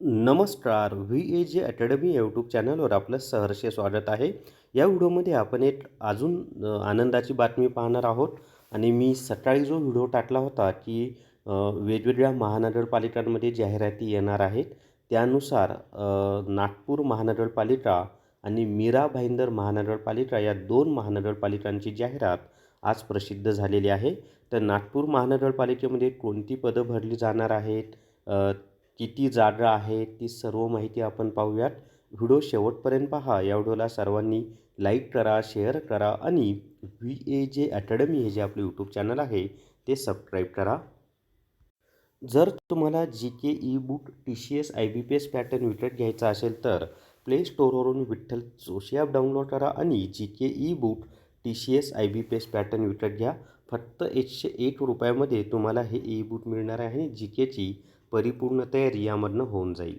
नमस्कार V A जे academy YouTube चॅनलवर आपलं सहर्ष स्वागत आहे. या व्हिडिओमध्ये आपण एक अजून आनंदाची बातमी पाहणार आहोत. आणि मी सकाळी जो व्हिडिओ टाकला होता की वेगवेगळ्या महानगरपालिकांमध्ये जाहिराती येणार आहेत. त्यानुसार नागपूर महानगरपालिका आणि मीरा भाईंदर महानगरपालिका या दोन महानगरपालिकांची जाहिरात आज प्रसिद्ध झालेली आहे. तर नागपूर महानगरपालिकेमध्ये कोणती पदं भरली जाणार आहेत? किती जागा आहे ती सर्व माहिती आपण पाहूयात. व्हिडिओ शेवटपर्यंत पहा. या व्हिडिओला सर्वांनी लाईक करा शेअर करा आणि व्ही ए जे अकॅडमी हे जे आपलं यूट्यूब चॅनल आहे ते सबस्क्राईब करा. जर तुम्हाला G K E book T C S I B P S pattern विकत घ्यायचा असेल तर प्ले स्टोअरवरून विठ्ठल जोशी ॲप डाउनलोड करा आणि G K E book T C S I B P S pattern विकत घ्या. फक्त एकशे एक रुपयामध्ये तुम्हाला हे ई बुक मिळणार आहे जी केची परिपूर्ण तयारी यामधनं होऊन जाईल.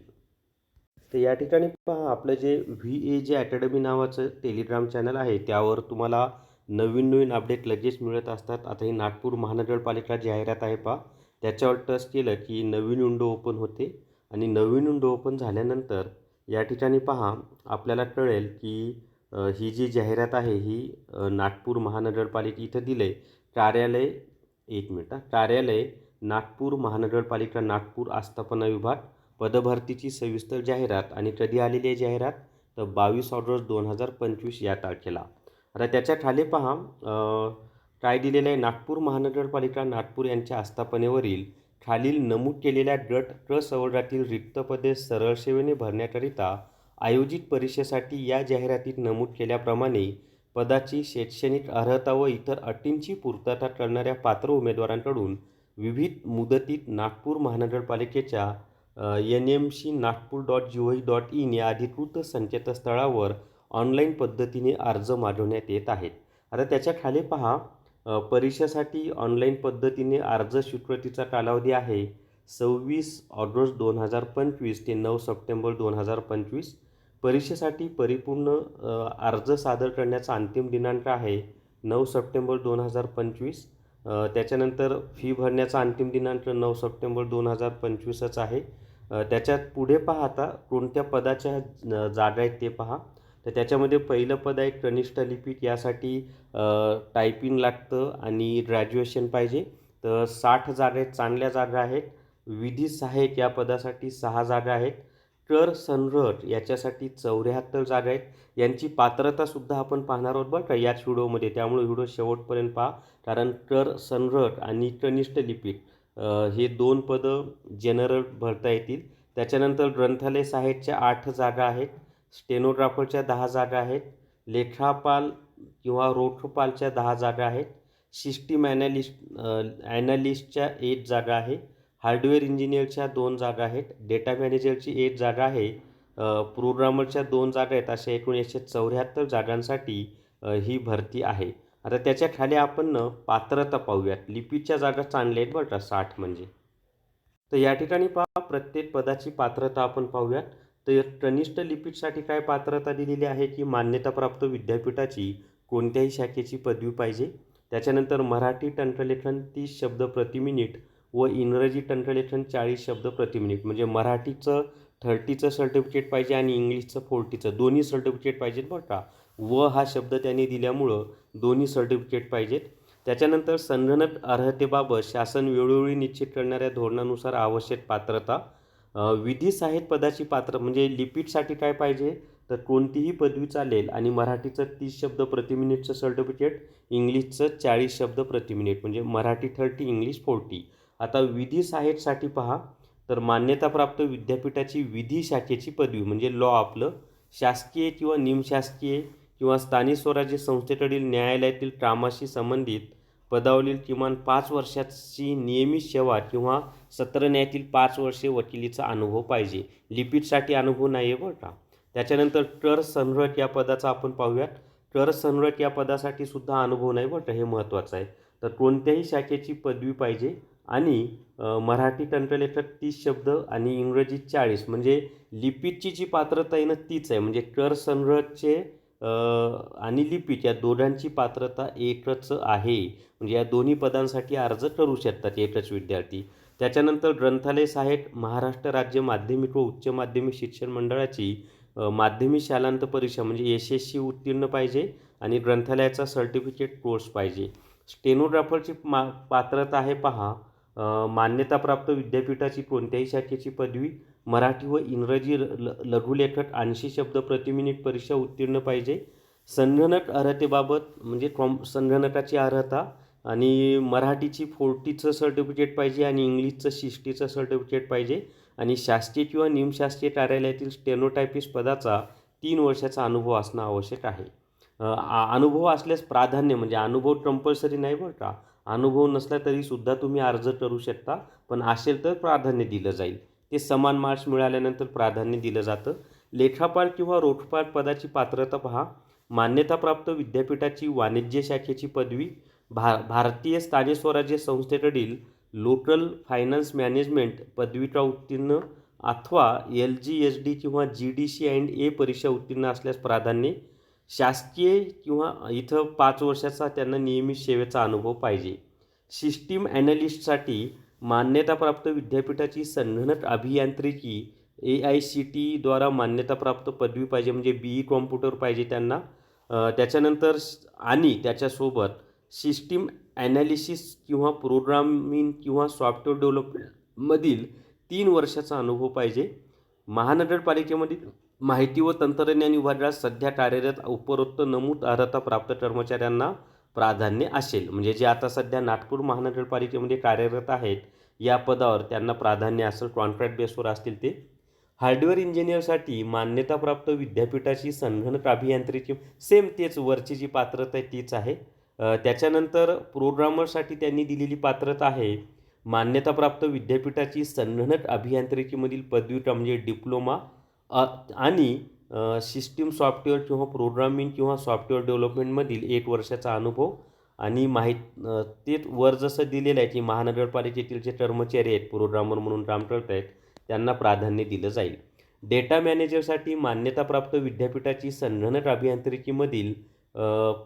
तर या ठिकाणी पहा आपलं जे व्ही ए जे अकॅडमी नावाचं टेलिग्राम चॅनल आहे त्यावर तुम्हाला नवीन नवीन अपडेट लगेच मिळत असतात. आता ही नागपूर महानगरपालिका जाहिरात आहे पहा त्याच्यावर टच केलं की नवीन विंडो ओपन होते. आणि नवीन विंडो ओपन झाल्यानंतर या ठिकाणी पहा आपल्याला कळेल की ही जी जाहिरात आहे ही नागपूर महानगरपालिका इथं दिलं आहे कार्यालय एक मिनिट हा. कार्यालय नागपूर महानगरपालिका नागपूर आस्थापना विभाग पदभरतीची सविस्तर जाहिरात आणि कधी आलेली आहे जाहिरात? तर बावीस ऑगस्ट दोन हजार पंचवीस या तारखेला. आता त्याच्याखाली पहा काय दिलेलं आहे? नागपूर महानगरपालिका नागपूर यांच्या आस्थापनेवरील खालील नमूद केलेल्या गट क संवर्गातील रिक्त पदे सरळ सेवेने भरण्याकरिता आयोजित परीक्षेसाठी या जाहिरातीत नमूद केल्याप्रमाणे पदाची शैक्षणिक अर्हता व इतर अटींची पूर्तता करणाऱ्या पात्र उमेदवारांकडून विविध मुदतीत नागपूर महानगरपालिकेच्या N M C Nagpur dot G O dot in या अधिकृत संकेतस्थळावर ऑनलाईन पद्धतीने अर्ज मागवण्यात येत आहेत. आता त्याच्याखाली पहा परीक्षेसाठी ऑनलाईन पद्धतीने अर्ज स्वीकृतीचा कालावधी आहे सव्वीस ऑगस्ट दोन हजार पंचवीस ते नऊ सप्टेंबर दोन हजार पंचवीस. परीक्षेसाठी परिपूर्ण अर्ज सादर करण्याचा अंतिम दिनांक आहे नऊ सप्टेंबर दोन हजार पंचवीस. त्याच्यानंतर फी भरण्याचा अंतिम दिनांक नऊ सप्टेंबर दोन हजार पंचवीसच आहे. त्याच्यात पुढे पहा आता कोणत्या पदाच्या जागा आहेत ते पहा. तर त्याच्यामध्ये पहिलं पद आहे कनिष्ठ लिपिक यासाठी टायपिंग लागतं आणि ग्रॅज्युएशन पाहिजे. तर साठ जागा आहेत चांगल्या जागा आहेत. विधी सहाय्यक या पदासाठी सहा जागा आहेत. कर संरट याच्यासाठी चौऱ्याहत्तर जागा आहेत. यांची पात्रतासुद्धा आपण पाहणार आहोत बरं का याच व्हिडिओमध्ये. त्यामुळे व्हिडिओ शेवटपर्यंत पहा. कारण कर संरट आणि कनिष्ठ लिपिक हे दोन पदं जनरल भरता येतील. त्याच्यानंतर ग्रंथालय साहेबच्या आठ जागा आहेत स्टेनोग्राफरच्या दहा जागा आहेत लेखापाल किंवा रोखपालच्या दहा जागा आहेत सिस्टीम ॲनालिस्ट ॲनालिस्टच्या एक जागा आहे हार्डवेअर इंजिनियरच्या दोन जागा आहेत डेटा मॅनेजरची एक जागा आहे प्रोग्रामरच्या दोन जागा आहेत अशा एकूण एकशे चौऱ्याहत्तर जागांसाठी ही भरती आहे. आता त्याच्याखाली आपण न पात्रता पाहूयात. लिपीच्या जागा चांगल्या आहेत बरं का साठ म्हणजे. तर या ठिकाणी पहा प्रत्येक पदाची पात्रता आपण पाहूयात. तर कनिष्ठ लिपीसाठी काय पात्रता दिलेली आहे की मान्यताप्राप्त विद्यापीठाची कोणत्याही शाखेची पदवी पाहिजे. त्याच्यानंतर मराठी तंत्रलेखन तीस शब्द प्रति मिनिट व इंग्रजी तंत्रलेखन चाळीस शब्द प्रति मिनिट. म्हणजे मराठीचं थर्टीचं सर्टिफिकेट पाहिजे आणि इंग्लिशचं फोर्टीचं दोन्ही सर्टिफिकेट पाहिजेत बरं का. व हा शब्द त्यांनी दिल्यामुळं दोन्ही सर्टिफिकेट पाहिजेत. त्याच्यानंतर संगणक अर्हतेबाबत शासन वेळोवेळी निश्चित करणाऱ्या धोरणानुसार आवश्यक पात्रता विधी साहित्य पदाची पात्र म्हणजे लिपीटसाठी काय पाहिजे? तर कोणतीही पदवी चालेल आणि मराठीचं तीस शब्द प्रति मिनिटचं सर्टिफिकेट इंग्लिशचं चाळीस शब्द प्रति मिनिट म्हणजे मराठी थर्टी इंग्लिश फोर्टी. आता विधी साहित्यसाठी पहा तर मान्यताप्राप्त विद्यापीठाची विधी शाखेची पदवी म्हणजे लॉ आपलं शासकीय किंवा निमशासकीय किंवा स्थानिक स्वराज्य संस्थेकडील न्यायालयातील कामाशी संबंधित पदावरील किमान पाच वर्षाची नियमित सेवा किंवा सत्र न्यायातील पाच वर्षे वकिलीचा अनुभव पाहिजे. लिपिकसाठी अनुभव नाही आहे बरं का? त्याच्यानंतर कर संरक या पदाचा आपण पाहूयात. कर संरक या पदासाठी सुद्धा अनुभव नाही बरं का? हे महत्त्वाचं आहे. तर कोणत्याही शाखेची पदवी पाहिजे आणि मराठी तंत्रलेखक तीस शब्द आणि इंग्रजी चाळीस. म्हणजे लिपिकची जी पात्रता आहे ना तीच आहे. म्हणजे कर संग्रहचे आणि लिपिक या दोघांची पात्रता एकच आहे. म्हणजे या दोन्ही पदांसाठी अर्ज करू शकतात एकच विद्यार्थी. त्याच्यानंतर ग्रंथालय सहाय्यक महाराष्ट्र राज्य माध्यमिक व उच्च माध्यमिक शिक्षण मंडळाची माध्यमिक शालांत परीक्षा म्हणजे एस एस सी उत्तीर्ण पाहिजे आणि ग्रंथालयाचा सर्टिफिकेट कोर्स पाहिजे. स्टेनोग्राफरची मा पात्रता आहे पहा. मान्यताप्राप्त विद्यापीठाची कोणत्याही शाखेची पदवी मराठी व इंग्रजी ल ल- लघुलेखक ऐंशी शब्द प्रति मिनिट परीक्षा उत्तीर्ण पाहिजे. संगणक अर्हतेबाबत म्हणजे कॉम संगणकाची अर्हता आणि मराठीची फोर्टीचं सर्टिफिकेट पाहिजे आणि इंग्लिशचं सिक्स्टीचं सर्टिफिकेट पाहिजे आणि शासकीय किंवा निमशासकीय कार्यालयातील स्टेनोटायपिस्ट पदाचा तीन वर्षाचा अनुभव असणं आवश्यक आहे. आ- अनुभव असल्यास प्राधान्य म्हणजे अनुभव कंपल्सरी नाही बरं का. अनुभव नसला तरीसुद्धा तुम्ही अर्ज करू शकता पण असेल तर प्राधान्य दिलं जाईल. ते समान मार्क्स मिळाल्यानंतर प्राधान्य दिलं जातं. लेखापाल किंवा रोखपाल पदाची पात्रता पहा. मान्यताप्राप्त विद्यापीठाची वाणिज्य शाखेची पदवी. भा भारतीय स्थानिक स्वराज्य संस्थेकडील लोकल फायनान्स मॅनेजमेंट पदवीचा उत्तीर्ण अथवा एल जी एस डी किंवा G D C and A परीक्षा उत्तीर्ण असल्यास प्राधान्य. शासकीय किंवा इथं पाच वर्षाचा त्यांना नियमित सेवेचा अनुभव पाहिजे. सिस्टीम ॲनालिस्टसाठी मान्यताप्राप्त विद्यापीठाची संगणक अभियांत्रिकी ए आय सी टी ईद्वारा मान्यताप्राप्त पदवी पाहिजे म्हणजे बी ई कॉम्प्युटर पाहिजे त्यांना. त्याच्यानंतर आणि त्याच्यासोबत सिस्टीम ॲनालिसिस किंवा प्रोग्रामिंग किंवा सॉफ्टवेअर डेव्हलपमधील तीन वर्षाचा अनुभव पाहिजे. महानगरपालिकेमधील माहिती व तंत्रज्ञान विभागात सध्या कार्यरत उपरोक्त नमूद अर्हता प्राप्त कर्मचाऱ्यांना प्राधान्य असेल. म्हणजे जे आता सध्या नागपूर महानगरपालिकेमध्ये कार्यरत आहेत या पदावर त्यांना प्राधान्य असेल कॉन्ट्रॅक्ट बेसवर असतील ते. हार्डवेअर इंजिनियरसाठी मान्यताप्राप्त विद्यापीठाची संगणक अभियांत्रिकी सेम तेच वरची जी पात्रता आहे तीच आहे. त्याच्यानंतर प्रोग्रामरसाठी त्यांनी दिलेली पात्रता आहे मान्यताप्राप्त विद्यापीठाची संगणक अभियांत्रिकीमधील पदविका म्हणजे डिप्लोमा अ, आणि सिस्टीम सॉफ्टवेअर किंवा प्रोग्रामिंग किंवा सॉफ्टवेअर डेव्हलपमेंटमधील एक वर्षाचा अनुभव आणि माहीत ते वर जसं दिलेलं आहे की महानगरपालिकेतील जे कर्मचारी आहेत प्रोग्रामर म्हणून काम करत आहेत त्यांना प्राधान्य दिलं जाईल. डेटा मॅनेजरसाठी मान्यताप्राप्त विद्यापीठाची संगणक अभियांत्रिकीमधील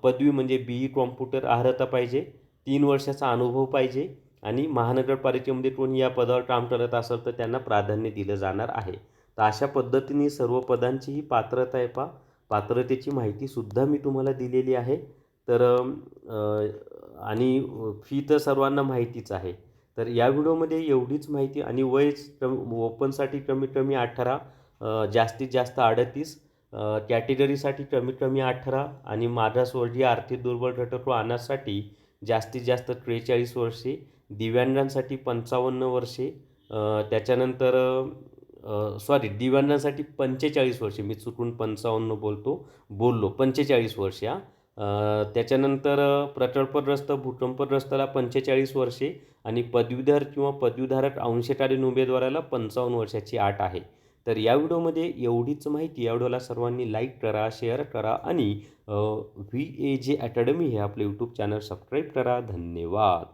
पदवी म्हणजे बी ई कॉम्प्युटर अर्हता पाहिजे तीन वर्षाचा अनुभव पाहिजे आणि महानगरपालिकेमध्ये कोणी या पदावर काम करत असेल तर त्यांना प्राधान्य दिलं जाणार आहे. तर अशा पद्धतीने सर्व पदांची ही पात्रता आहे पा. पात्रतेची माहितीसुद्धा मी तुम्हाला दिलेली आहे. तर आणि फी तर सर्वांना माहितीच आहे. तर या व्हिडिओमध्ये एवढीच माहिती आणि वय कमी ओपनसाठी कमीत कमी अठरा जास्तीत जास्त अडतीस कॅटेगरीसाठी कमीत कमी अठरा आणि मागासवर्गीय आर्थिक दुर्बल घटक व अनाथसाठी जास्तीत जास्त त्रेचाळीस वर्षे दिव्यांगांसाठी पंचावन्न वर्षे त्याच्यानंतर सॉरी दिव्यांनासाठी पंचेचाळीस वर्षे. मी चुकून पंचावन्न बोलतो बोललो पंचेचाळीस वर्ष हा. त्याच्यानंतर प्रकल्पग्रस्त भूकंपग्रस्ताला पंचेचाळीस वर्षे आणि पदवीधर किंवा पदवीधारक अंशकालीन उमेदवाराला पंचावन्न वर्षाची आठ आहे. तर या व्हिडिओमध्ये एवढीच माहिती. या व्हिडिओला सर्वांनी लाईक करा शेअर करा आणि व्ही ए जे अकॅडमी हे आपले यूट्यूब चॅनल सबस्क्राईब करा. धन्यवाद.